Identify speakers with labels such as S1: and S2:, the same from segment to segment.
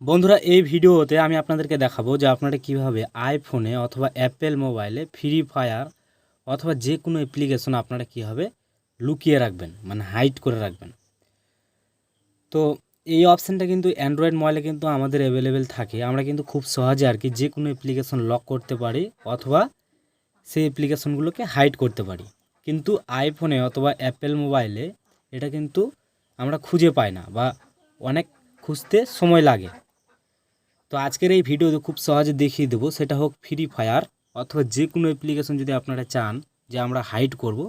S1: বন্ধুরা, এই ভিডিওতে আমি আপনাদেরকে দেখাবো যে আপনারা কীভাবে আইফোনে অথবা অ্যাপেল মোবাইলে ফ্রি ফায়ার অথবা যে কোনো অ্যাপ্লিকেশন আপনারা কীভাবে লুকিয়ে রাখবেন মানে হাইড করে রাখবেন। তো এই অপশানটা কিন্তু অ্যান্ড্রয়েড মোবাইলে কিন্তু আমাদের অ্যাভেলেবেল থাকে। আমরা কিন্তু খুব সহজে আর কি যে কোনো অ্যাপ্লিকেশন লক করতে পারি অথবা সেই অ্যাপ্লিকেশনগুলোকে হাইড করতে পারি। কিন্তু আইফোনে অথবা অ্যাপেল মোবাইলে এটা কিন্তু আমরা খুঁজে পাই না বা অনেক খুঁজতে সময় লাগে। তো আজকের এই ভিডিওতে খুব সহজে দেখিয়ে দেবো, সেটা হোক ফ্রি ফায়ার অথবা যে কোনো অ্যাপ্লিকেশন যদি আপনারা চান যে আমরা হাইড করব,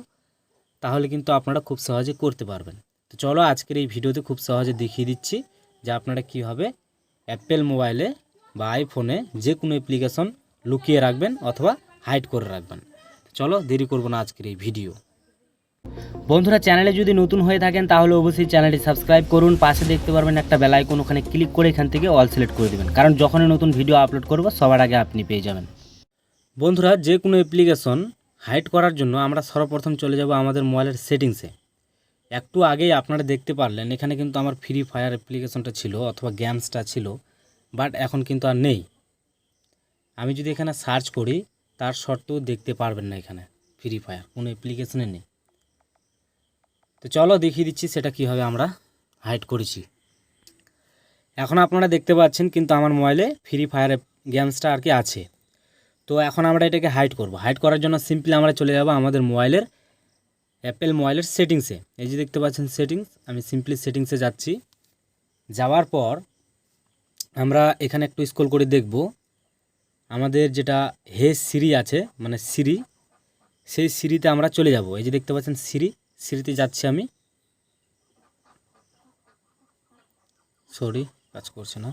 S1: তাহলে কিন্তু আপনারা খুব সহজে করতে পারবেন। তো চলো আজকের এই ভিডিওতে খুব সহজে দেখিয়ে দিচ্ছি যে আপনারা কীভাবে অ্যাপেল মোবাইলে বা আইফোনে যে কোনো অ্যাপ্লিকেশন লুকিয়ে রাখবেন অথবা হাইড করে রাখবেন। চলো দেরি করব না আজকের এই ভিডিও বন্ধুরা, চ্যানেলে যদি নতুন হয়ে থাকেন, তাহলে অবশ্যই চ্যানেলটি সাবস্ক্রাইব করুন। পাশে দেখতে পারবেন একটা বেল আইকন, ওখানে ক্লিক করে এখান থেকে অল সিলেক্ট করে দেবেন। কারণ যখনই নতুন ভিডিও আপলোড করব, সবার আগে আপনি পেয়ে যাবেন। বন্ধুরা, যে কোনো অ্যাপ্লিকেশন হাইড করার জন্য আমরা সর্বপ্রথম চলে যাব আমাদের মোবাইলের সেটিংসে একটু আগেই আপনারা দেখতে পারলেন, এখানে কিন্তু আমার ফ্রি ফায়ার অ্যাপ্লিকেশনটা ছিল, অথবা গেমসটা ছিল বাট এখন কিন্তু আর নেই। আমি যদি এখানে সার্চ করি, তার সত্ত্বেও দেখতে পারবেন না এখানে ফ্রি ফায়ার কোনো অ্যাপ্লিকেশনে নেই। তো চলো দেখিয়ে দিচ্ছি সেটা কীভাবে আমরা হাইড করেছি। এখন আপনারা দেখতে পাচ্ছেন কিন্তু আমার মোবাইলে ফ্রি ফায়ার গেমসটা আর কি আছে। তো এখন আমরা এটাকে হাইড করব। হাইড করার জন্য সিম্পলি আমরা চলে যাব আমাদের মোবাইলের অ্যাপেল মোবাইলের সেটিংসে এই যে দেখতে পাচ্ছেন সেটিংস আমি সিম্পলি সেটিংসে যাচ্ছি। যাওয়ার পর আমরা এখানে একটু স্ক্রল করে দেখব। আমাদের যেটা হে সিরি আছে মানে সিরি সেই সিরিতে আমরা চলে যাব। এই যে দেখতে পাচ্ছেন সিরি সিরিতে যাচ্ছি আমি। সরি কাজ করছে না।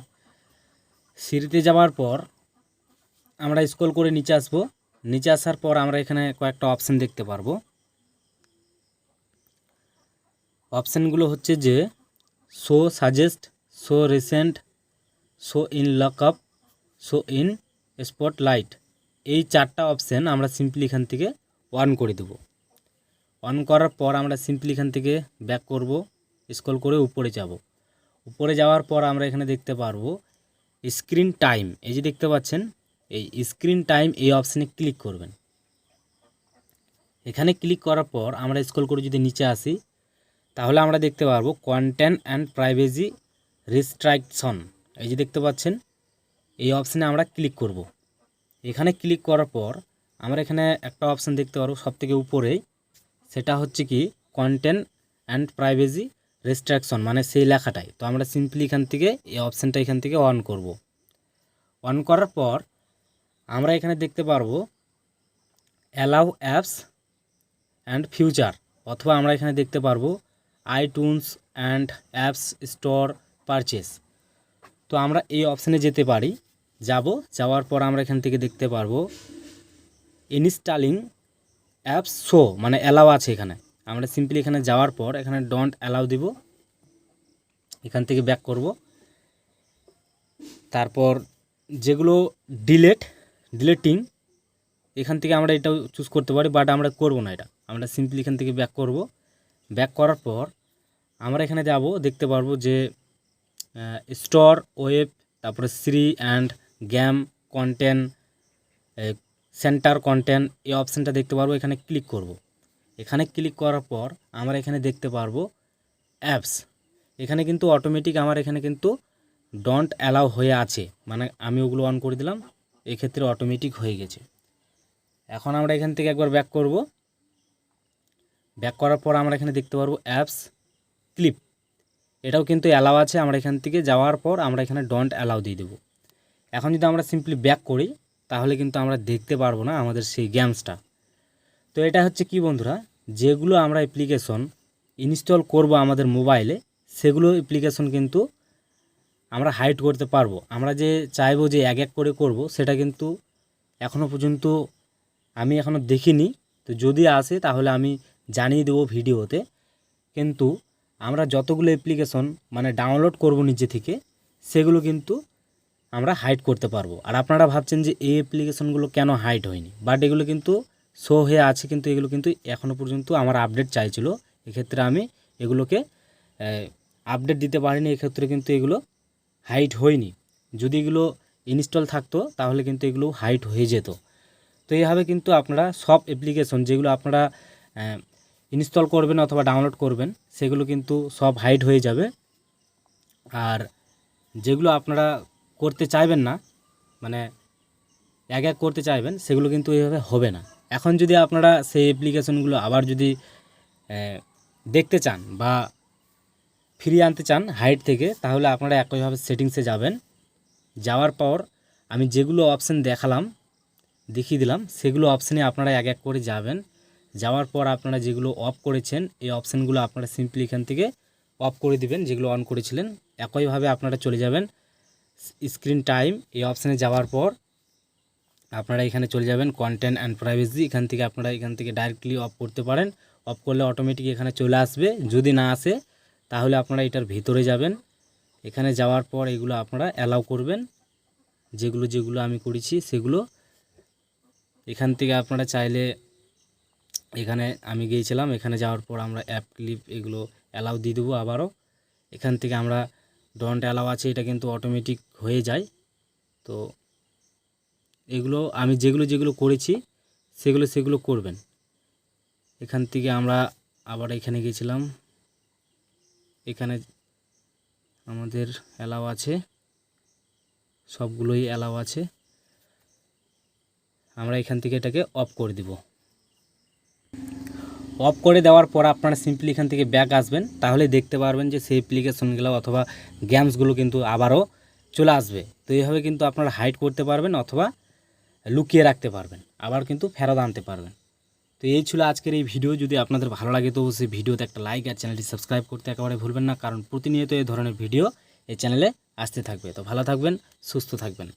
S1: সিঁড়িতে যাওয়ার পর আমরা স্ক্রল করে নিচে আসব। নিচে আসার পর আমরা এখানে কয়েকটা অপশান দেখতে পারব। অপশানগুলো হচ্ছে যে show suggest show recent show in lockup show in spotlight এই চারটা অপশান আমরা সিম্পলি এখান থেকে অন করে দেব। অন করার পর আমরা সিম্পলি এখান থেকে ব্যাক করব স্ক্রল করে উপরে যাব। উপরে যাওয়ার পর আমরা এখানে দেখতে পারব স্ক্রিন টাইম এই যে দেখতে পাচ্ছেন, এই স্ক্রিন টাইম এই অপশানে ক্লিক করবেন। এখানে ক্লিক করার পর আমরা স্ক্রল করে যদি নিচে আসি, তাহলে আমরা দেখতে পারব কন্টেন্ট অ্যান্ড প্রাইভেসি রিস্ট্রাকশন এই যে দেখতে পাচ্ছেন, এই অপশানে আমরা ক্লিক করব। এখানে ক্লিক করার পর আমরা এখানে একটা অপশান দেখতে পারব সব থেকে উপরেই। সেটা হচ্ছে কি কন্টেন্ট অ্যান্ড প্রাইভেসি রেস্ট্রাকশন মানে সেই লেখাটাই তো আমরা সিম্পলি এখান থেকে এই অপশানটা এখান থেকে অন করব। অন করার পর আমরা এখানে দেখতে পারব অ্যালাউ অ্যাপস অ্যান্ড ফিউচার অথবা আমরা এখানে দেখতে পারব iTunes and apps store purchase তো আমরা এই অপশানে যেতে পারি, যাব, যাওয়ার পর আমরা এখান থেকে দেখতে পারব ইনস্টলিং অ্যাপস শো মানে অ্যালাও আছে এখানে। আমরা সিম্পলি এখানে যাওয়ার পর এখানে ডন্ট অ্যালাউ দিব। এখান থেকে ব্যাক করব। তারপর যেগুলো ডিলেট ডিলেটিং এখান থেকে আমরা এটা চুজ করতে পারি বাট আমরা করব না এটা। আমরা সিম্পলি এখান থেকে ব্যাক করব। ব্যাক করার পর আমরা এখানে যাব, দেখতে পারব যে স্টোর ওয়েব তারপরে Shri and game content centre content এই অপশানটা দেখতে পারব, এখানে ক্লিক করব। এখানে ক্লিক করার পর আমরা এখানে দেখতে পারব অ্যাপস এখানে কিন্তু অটোমেটিক আমার এখানে কিন্তু ডন্ট অ্যালাউ হয়ে আছে। মানে আমি ওগুলো অন করে দিলাম, এক্ষেত্রে অটোমেটিক হয়ে গেছে। এখন আমরা এখান থেকে একবার ব্যাক করব। ব্যাক করার পর আমরা এখানে দেখতে পারব অ্যাপস ক্লিপ এটাও কিন্তু অ্যালাউ আছে, আমরা এখান থেকে যাওয়ার পর আমরা এখানে ডন্ট অ্যালাউ দিয়ে দেবো। এখন যদি আমরা সিম্পলি ব্যাক করি তাহলে কিন্তু আমরা দেখতে পারব না আমাদের সেই গেমসটা তো এটা হচ্ছে কি বন্ধুরা, যেগুলো আমরা অ্যাপ্লিকেশন ইনস্টল করব আমাদের মোবাইলে সেগুলো অ্যাপ্লিকেশন কিন্তু আমরা হাইড করতে পারব। আমরা যে চাইব যে এক এক করে করব, সেটা কিন্তু এখনও পর্যন্ত আমি এখনও দেখিনি। তো যদি আসে, তাহলে আমি জানিয়ে দেবো ভিডিওতে। কিন্তু আমরা যতগুলো অ্যাপ্লিকেশন মানে ডাউনলোড করব নিজে থেকে, সেগুলো কিন্তু আমরা হাইড করতে পারব। আর আপনারা ভাবছেন যে এই অ্যাপ্লিকেশনগুলো কেন হাইড হয়নি? বাট এগুলো কিন্তু শো হয়ে আছে, কিন্তু এগুলো কিন্তু এখনও পর্যন্ত আমার আপডেট চাইছিল। এক্ষেত্রে আমি এগুলোকে আপডেট দিতে পারিনি, এক্ষেত্রে কিন্তু এগুলো হাইট হয়নি। যদি এগুলো ইনস্টল থাকতো, তাহলে কিন্তু এগুলো হাইট হয়ে যেত। তো এইভাবে কিন্তু আপনারা সব অ্যাপ্লিকেশন যেগুলো আপনারা ইনস্টল করবেন অথবা ডাউনলোড করবেন, সেগুলো কিন্তু সব হাইড হয়ে যাবে। আর যেগুলো আপনারা করতে চাইবেন না মানে এক এক করতে চাইবেন, সেগুলো কিন্তু এইভাবে হবে না। এখন যদি আপনারা সেই অ্যাপ্লিকেশনগুলো আবার যদি দেখতে চান বা ফিরিয়ে আনতে চান হাইট থেকে, তাহলে আপনারা একইভাবে সেটিংসে যাবেন। যাওয়ার পর আমি যেগুলো অপশান দেখালাম, দেখিয়ে দিলাম, সেগুলো অপশানে আপনারা এক এক করে যাবেন। যাওয়ার পর আপনারা যেগুলো অফ করেছেন, এই অপশানগুলো আপনারা সিম্পলি এখান থেকে অফ করে দিবেন, যেগুলো অন করেছিলেন। একইভাবে আপনারা চলে যাবেন। স্ক্রিন টাইম এই অপশানে যাওয়ার পর আপনারা এখানে চলে যাবেন কন্টেন্ট অ্যান্ড প্রাইভেসি এখান থেকে আপনারা এখান থেকে ডাইরেক্টলি অফ করতে পারেন। অফ করলে অটোমেটিক এখানে চলে আসবে। যদি না আসে, তাহলে আপনারা এটার ভিতরে যাবেন। এখানে যাওয়ার পর এগুলো আপনারা অ্যালাউ করবেন। যেগুলো যেগুলো আমি করেছি সেগুলো। এখান থেকে আপনারা চাইলে এখানে আমি গিয়েছিলাম। এখানে যাওয়ার পর আমরা অ্যাপ ক্লিপ এগুলো অ্যালাউ দিয়ে দেবো আবারও। এখান থেকে আমরা ডন্ট অ্যালাউ আছে, এটা কিন্তু অটোমেটিক হয়ে যায়। তো এগুলো আমি যেগুলো যেগুলো করেছি, সেগুলো সেগুলো করবেন। এখান থেকে আমরা আবার এখানে গেছিলাম। এখানে আমাদের অ্যালাও আছে। সবগুলোই অ্যালাউ আছে। আমরা এখান থেকে এটাকে অফ করে দিব। অফ করে দেওয়ার পর আপনারা সিম্পলি এখান থেকে ব্যাক আসবেন, তাহলে দেখতে পারবেন যে সেই অ্যাপ্লিকেশনগুলো অথবা গেমসগুলো কিন্তু আবারও চলে আসবে। তো এইভাবে কিন্তু আপনারা হাইড করতে পারবেন অথবা লুকিয়ে রাখতে পারবেন, আবার কিন্তু ফেরত আনতে পারবেন। তো এই ছিল আজকের এই ভিডিও যদি আপনাদের ভালো লাগে তো অবশ্যই ভিডিওতে একটা লাইক আর চ্যানেলটি সাবস্ক্রাইব করতে একেবারে ভুলবেন না, কারণ প্রতিনিয়ত এই ধরনের ভিডিও এই চ্যানেলে আসতে থাকবে। তো ভালো থাকবেন, সুস্থ থাকবেন।